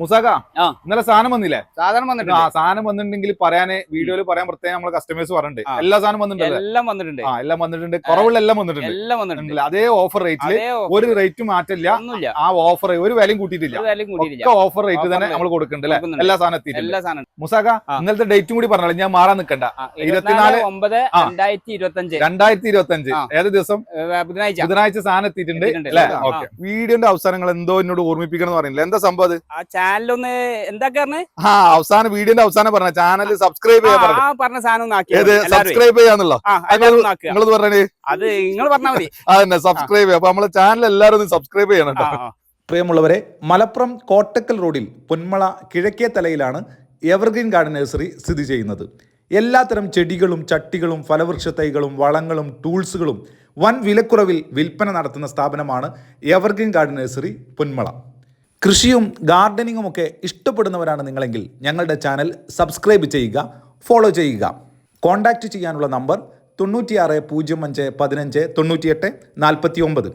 മുസാക. ഇന്നലെ സാധനം വന്നില്ലേ? സാധനം വന്നിട്ട് ആ സാധനം വന്നിട്ടുണ്ടെങ്കിൽ പറയാന് വീഡിയോയിൽ പറയാൻ പ്രത്യേകം നമ്മളെ കസ്റ്റമേഴ്സ് പറഞ്ഞിട്ടുണ്ട്. എല്ലാ സാധനം വന്നിട്ടുണ്ട് എല്ലാം വന്നിട്ടുണ്ട്. ആ എല്ലാം വന്നിട്ടുണ്ട്. കുറവുള്ള എല്ലാം വന്നിട്ടുണ്ട്. എല്ലാം വന്നിട്ടുണ്ട്. അതേ ഓഫർ റേറ്റിൽ ഒരു റേറ്റ് മാറ്റില്ല ആ ഓഫർ ഒരു വിലയും കൂട്ടിയിട്ടില്ല. ഓഫർ റേറ്റ് തന്നെ നമ്മൾ കൊടുക്കുന്നുണ്ട് അല്ലെ. എല്ലാ സാധനം എല്ലാ സാധനം മുസാക ഇന്നലത്തെ ഡേറ്റും കൂടി പറഞ്ഞാലും ഞാൻ മാറാൻ നിൽക്കണ്ട. ഇരുപത്തിനാല് ഒമ്പത്. രണ്ടായിരത്തി ഇരുപത്തി അഞ്ച് രണ്ടായിരത്തി ഇരുപത്തി അഞ്ച്. ഏത് ദിവസം? ബുധനാഴ്ച. ബുധനാഴ്ച സാധനം എത്തിയിട്ടുണ്ട് എത്തിയിട്ടുണ്ട്. അല്ലെ? ഓക്കെ. വീഡിയോന്റെ അവസാനങ്ങൾ എന്തോ എന്നോട് ഓർമ്മിപ്പിക്കണം എന്ന് പറയുന്നില്ല. എന്താ സംഭവം അത്? ചാനലൊന്ന് എന്താ ആ അവസാനം വീഡിയോന്റെ അവസാനം പറഞ്ഞ. ചാനൽ സബ്സ്ക്രൈബ് ചെയ്യാൻ പറഞ്ഞു ആ പറഞ്ഞ. സാധനം സബ്സ്ക്രൈബ് ചെയ്യാന്നുള്ളോ? നിങ്ങളത് പറഞ്ഞേ. അത് നിങ്ങൾ പറഞ്ഞാൽ മതി. അതന്നെ സബ്സ്ക്രൈബ് ചെയ്യാം. അപ്പൊ നമ്മളെ ചാനൽ എല്ലാവരും ഒന്ന് സബ്സ്ക്രൈബ് ചെയ്യണം കേട്ടോ. പ്രിയമുള്ളവരെ മലപ്പുറം കോട്ടക്കൽ റോഡിൽ പൊന്മള കിഴക്കേ തലയിലാണ് എവർഗ്രീൻ ഗാർഡൻ നഴ്സറി സ്ഥിതി ചെയ്യുന്നത്. എല്ലാത്തരം ചെടികളും ചട്ടികളും ഫലവൃക്ഷ തൈകളും വളങ്ങളും ടൂൾസുകളും വൻ വിലക്കുറവിൽ വിൽപ്പന നടത്തുന്ന സ്ഥാപനമാണ് എവർഗ്രീൻ ഗാർഡൻ നഴ്സറി പൊന്മള. കൃഷിയും ഗാർഡനിങ്ങും ഒക്കെ ഇഷ്ടപ്പെടുന്നവരാണ് നിങ്ങളെങ്കിൽ ഞങ്ങളുടെ ചാനൽ സബ്സ്ക്രൈബ് ചെയ്യുക ഫോളോ ചെയ്യുക. കോൺടാക്റ്റ് ചെയ്യാനുള്ള നമ്പർ തൊണ്ണൂറ്റിയാറ് പൂജ്യം അഞ്ച് പതിനഞ്ച് തൊണ്ണൂറ്റിയെട്ട് നാൽപ്പത്തി ഒമ്പത്